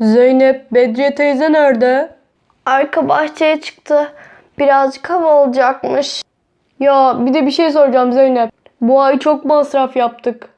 Zeynep, Bedriye teyze nerede? Arka bahçeye çıktı. Birazcık hava alacakmış. Ya bir de bir şey soracağım Zeynep. Bu ay çok masraf yaptık.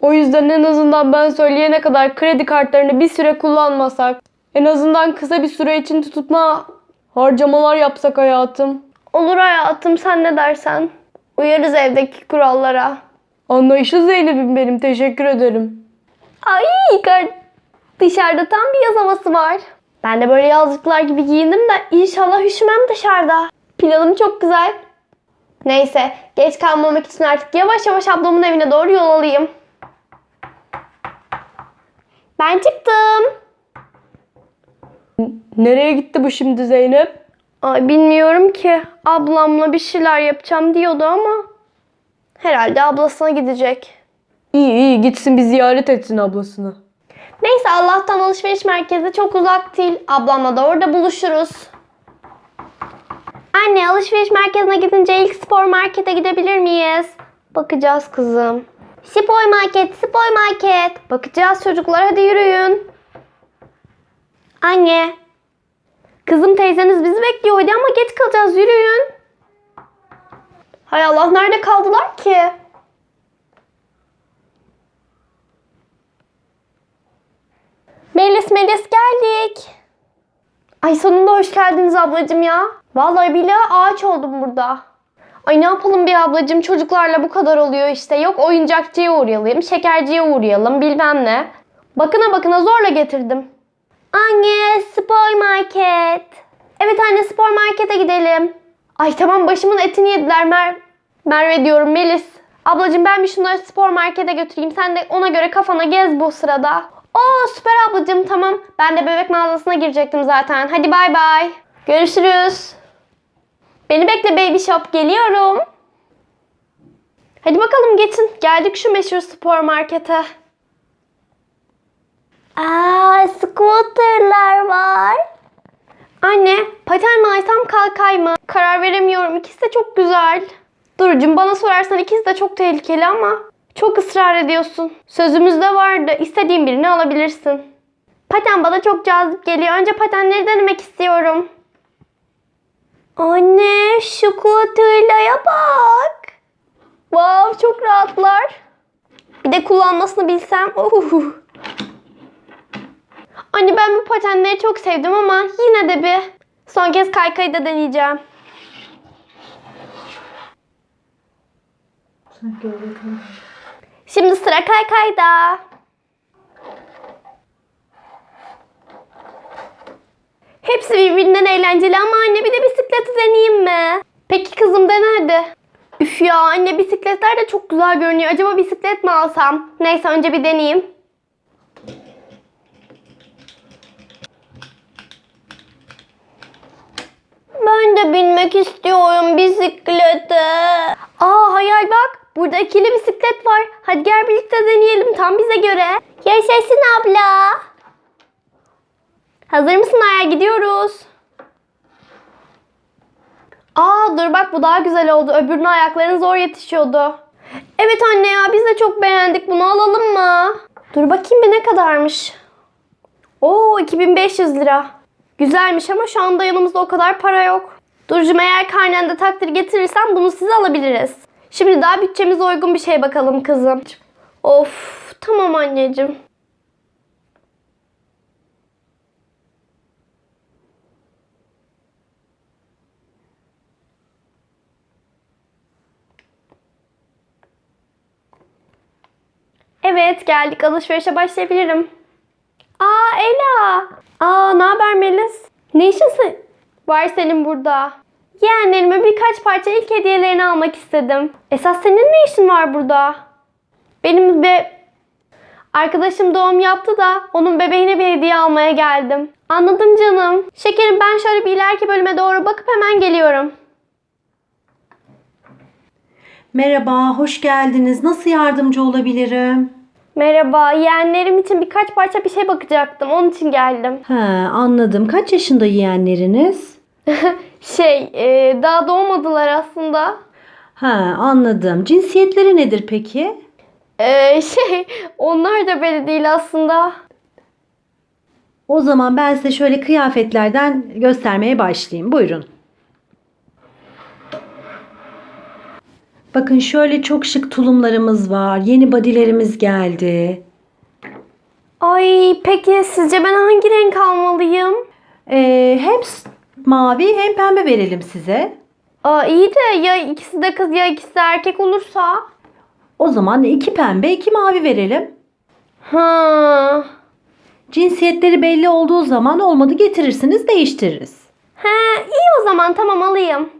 O yüzden en azından ben söyleyene kadar kredi kartlarını bir süre kullanmasak. En azından kısa bir süre için tutma harcamalar yapsak hayatım. Olur hayatım sen ne dersen. Uyarız evdeki kurallara. Anlayışlı Zeynep'im benim. Teşekkür ederim. Ay kar- dışarıda tam bir yaz havası var. Ben de böyle yazlıklar gibi giyindim de inşallah üşümem dışarıda. Planım çok güzel. Neyse geç kalmamak için artık yavaş yavaş ablamın evine doğru yol alayım. Ben çıktım. Nereye gitti bu şimdi Zeynep? Ay bilmiyorum ki. Ablamla bir şeyler yapacağım diyordu ama herhalde ablasına gidecek. İyi iyi gitsin bir ziyaret etsin ablasını. Neyse Allah'tan alışveriş merkezi çok uzak değil. Ablamla da orada buluşuruz. Anne alışveriş merkezine gidince ilk spor markete gidebilir miyiz? Bakacağız kızım. Spor market, spor market. Bakacağız çocuklar hadi yürüyün. Anne. Kızım teyzeniz bizi bekliyor hadi ama geç kalacağız yürüyün. Hay Allah nerede kaldılar ki? Melis Melis geldik. Ay sonunda hoş geldiniz ablacığım ya. Vallahi bile ağaç oldum burada. Ay ne yapalım bir ablacığım çocuklarla bu kadar oluyor işte. Yok oyuncakçıya uğrayalım, şekerciye uğrayalım bilmem ne. Bakına bakına zorla getirdim. Anne spor market. Evet anne spor markete gidelim. Ay tamam başımın etini yediler Mer Merve diyorum Melis. Ablacığım ben bir şunları spor markete götüreyim. Sen de ona göre kafana gez bu sırada. Oo süper ablacığım tamam. Ben de bebek mağazasına girecektim zaten. Hadi bay bay. Görüşürüz. Beni bekle baby shop geliyorum. Hadi bakalım geçin. Geldik şu meşhur spor markete. Aa scooterlar var. Anne paten mi alsam kalkay mı? Karar veremiyorum. İkisi de çok güzel. Durucum bana sorarsan ikisi de çok tehlikeli ama çok ısrar ediyorsun. Sözümüzde vardı. İstediğin birini alabilirsin. Paten bana çok cazip geliyor. Önce patenleri denemek istiyorum. Anne şu scooterlaya bak. Wow çok rahatlar. Bir de kullanmasını bilsem. Uh. Anne ben bu patenleri çok sevdim ama yine de bir son kez kaykayı da deneyeceğim. Şimdi sıra kaykayda. Hepsi birbirinden eğlenceli ama anne bir de bisikleti deneyeyim mi? Peki kızım dene hadi. Üf ya anne bisikletler de çok güzel görünüyor. Acaba bisiklet mi alsam? Neyse önce bir deneyeyim. Ben de binmek istiyorum bisiklete. Aa hayal bak. Burada ikili bisiklet var. Hadi gel birlikte deneyelim tam bize göre. Yaşasın abla. Hazır mısın Hayal? Gidiyoruz. Aa dur bak bu daha güzel oldu. Öbürüne ayakların zor yetişiyordu. Evet anne ya biz de çok beğendik. Bunu alalım mı? Dur bakayım bir ne kadarmış. Oo 2500 lira. Güzelmiş ama şu anda yanımızda o kadar para yok. Durcum eğer karnende takdir getirirsen bunu size alabiliriz. Şimdi daha bütçemize uygun bir şey bakalım kızım. Of tamam anneciğim. Evet geldik alışverişe başlayabilirim. Aa Ela. Aa ne haber Melis? Ne işin se- var senin burada? Yeğenlerime birkaç parça ilk hediyelerini almak istedim. Esas senin ne işin var burada? Benim be arkadaşım doğum yaptı da onun bebeğine bir hediye almaya geldim. Anladım canım. Şekerim ben şöyle bir ileriki bölüme doğru bakıp hemen geliyorum. Merhaba, hoş geldiniz. Nasıl yardımcı olabilirim? Merhaba, yeğenlerim için birkaç parça bir şey bakacaktım. Onun için geldim. He, anladım. Kaç yaşında yeğenleriniz? Şey, e, daha doğmadılar aslında. He, anladım. Cinsiyetleri nedir peki? Ee, şey, onlar da belli değil aslında. O zaman ben size şöyle kıyafetlerden göstermeye başlayayım. Buyurun. Bakın şöyle çok şık tulumlarımız var. Yeni bodylerimiz geldi. Ay peki sizce ben hangi renk almalıyım? Ee, hem mavi hem pembe verelim size. Aa, iyi de ya ikisi de kız ya ikisi de erkek olursa? O zaman iki pembe iki mavi verelim. Ha. Cinsiyetleri belli olduğu zaman olmadı getirirsiniz değiştiririz. He iyi o zaman tamam alayım.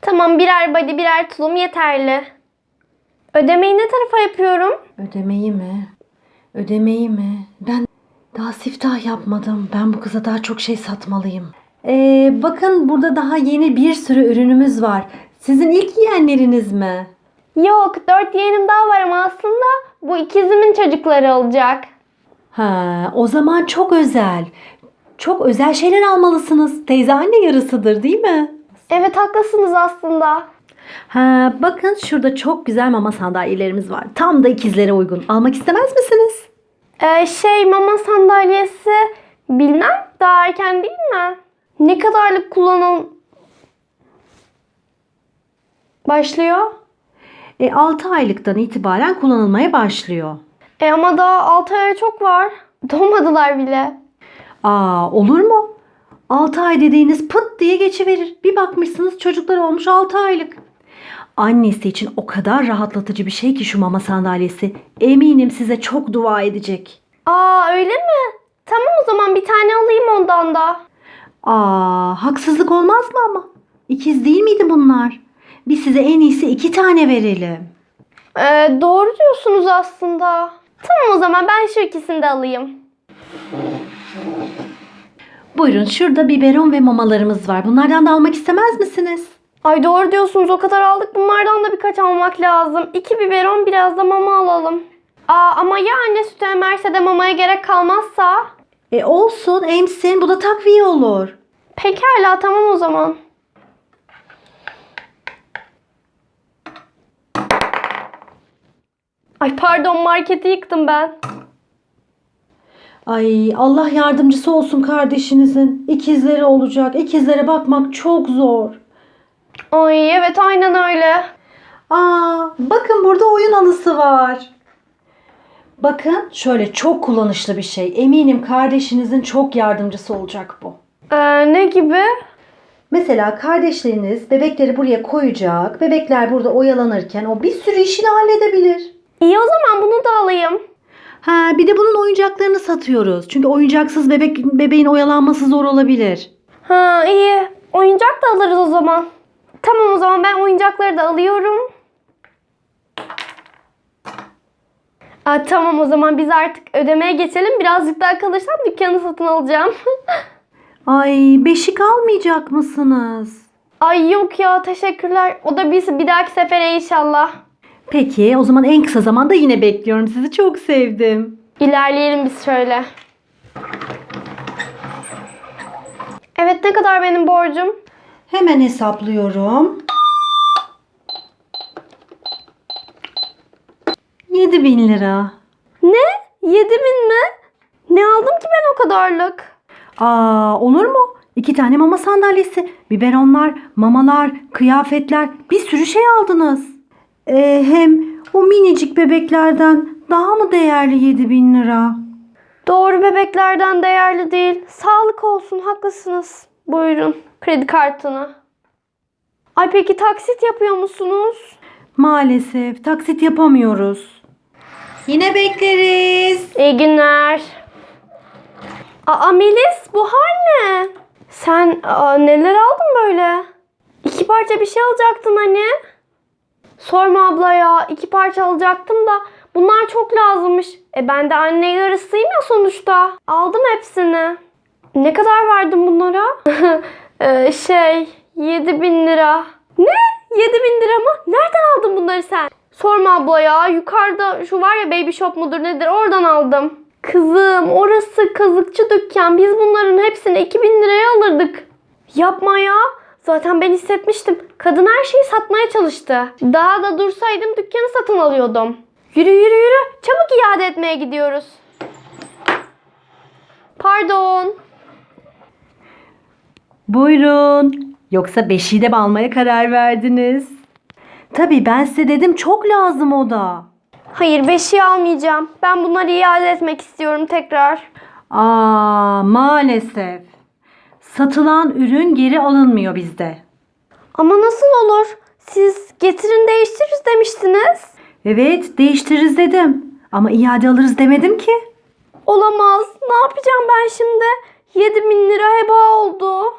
Tamam birer body birer tulum yeterli. Ödemeyi ne tarafa yapıyorum? Ödemeyi mi? Ödemeyi mi? Ben daha siftah yapmadım. Ben bu kıza daha çok şey satmalıyım. Ee, bakın burada daha yeni bir sürü ürünümüz var. Sizin ilk yiyenleriniz mi? Yok dört yeğenim daha var ama aslında bu ikizimin çocukları olacak. Ha, o zaman çok özel. Çok özel şeyler almalısınız. Teyze anne yarısıdır değil mi? Evet haklısınız aslında. Ha, bakın şurada çok güzel mama sandalyelerimiz var. Tam da ikizlere uygun. Almak istemez misiniz? Ee, şey mama sandalyesi bilmem daha erken değil mi? Ne kadarlık kullanım başlıyor? E, 6 aylıktan itibaren kullanılmaya başlıyor. E ama daha 6 ay çok var. Doğmadılar bile. Aa, olur mu? 6 ay dediğiniz pıt diye geçiverir. Bir bakmışsınız çocuklar olmuş 6 aylık. Annesi için o kadar rahatlatıcı bir şey ki şu mama sandalyesi. Eminim size çok dua edecek. Aa öyle mi? Tamam o zaman bir tane alayım ondan da. Aa, haksızlık olmaz mı ama? İkiz değil miydi bunlar? Biz size en iyisi iki tane verelim. Ee, doğru diyorsunuz aslında. Tamam o zaman ben şu ikisini de alayım. Buyurun şurada biberon ve mamalarımız var. Bunlardan da almak istemez misiniz? Ay doğru diyorsunuz o kadar aldık bunlardan da birkaç almak lazım. İki biberon biraz da mama alalım. Aa ama ya anne sütü emerse de mamaya gerek kalmazsa? E olsun emsin bu da takviye olur. Pekala tamam o zaman. Ay pardon marketi yıktım ben. Ay Allah yardımcısı olsun kardeşinizin. İkizleri olacak. İkizlere bakmak çok zor. Ay evet aynen öyle. Aa, bakın burada oyun halısı var. Bakın şöyle çok kullanışlı bir şey. Eminim kardeşinizin çok yardımcısı olacak bu. Ee, ne gibi? Mesela kardeşleriniz bebekleri buraya koyacak. Bebekler burada oyalanırken o bir sürü işini halledebilir. İyi o zaman bunu da alayım. Ha bir de bunun oyuncaklarını satıyoruz. Çünkü oyuncaksız bebek bebeğin oyalanması zor olabilir. Ha iyi. Oyuncak da alırız o zaman. Tamam o zaman ben oyuncakları da alıyorum. Aa, tamam o zaman biz artık ödemeye geçelim. Birazcık daha kalırsam dükkanı satın alacağım. Ay beşik almayacak mısınız? Ay yok ya teşekkürler. O da biz bir dahaki sefere inşallah. Peki o zaman en kısa zamanda yine bekliyorum. Sizi çok sevdim. İlerleyelim biz şöyle. Evet ne kadar benim borcum? Hemen hesaplıyorum. 7000 lira. Ne? 7000 mi? Ne aldım ki ben o kadarlık? Aa olur mu? İki tane mama sandalyesi, biberonlar, mamalar, kıyafetler bir sürü şey aldınız. Ee, hem o minicik bebeklerden daha mı değerli 7000 lira? Doğru bebeklerden değerli değil. Sağlık olsun haklısınız. Buyurun kredi kartını. Ay peki taksit yapıyor musunuz? Maalesef taksit yapamıyoruz. Yine bekleriz. İyi günler. Aa Melis bu hal ne? Sen aa, neler aldın böyle? İki parça bir şey alacaktın hani. Sorma abla ya iki parça alacaktım da bunlar çok lazımmış. E ben de anne yarısıyım ya sonuçta. Aldım hepsini. Ne kadar verdin bunlara? Ee, şey 7000 lira. Ne? 7000 lira mı? Nereden aldın bunları sen? Sorma abla ya. Yukarıda şu var ya baby shop mudur nedir oradan aldım. Kızım orası kazıkçı dükkan. Biz bunların hepsini 2000 liraya alırdık. Yapma ya. Zaten ben hissetmiştim. Kadın her şeyi satmaya çalıştı. Daha da dursaydım dükkanı satın alıyordum. Yürü yürü yürü. Çabuk iade etmeye gidiyoruz. pardon. Buyurun. Yoksa beşiği de mi almaya karar verdiniz? Tabii ben size dedim çok lazım o da. Hayır beşiği almayacağım. Ben bunları iade etmek istiyorum tekrar. Aa maalesef. Satılan ürün geri alınmıyor bizde. Ama nasıl olur? Siz getirin değiştiririz demiştiniz. Evet değiştiririz dedim. Ama iade alırız demedim ki. Olamaz. Ne yapacağım ben şimdi? 7 bin lira heba oldu.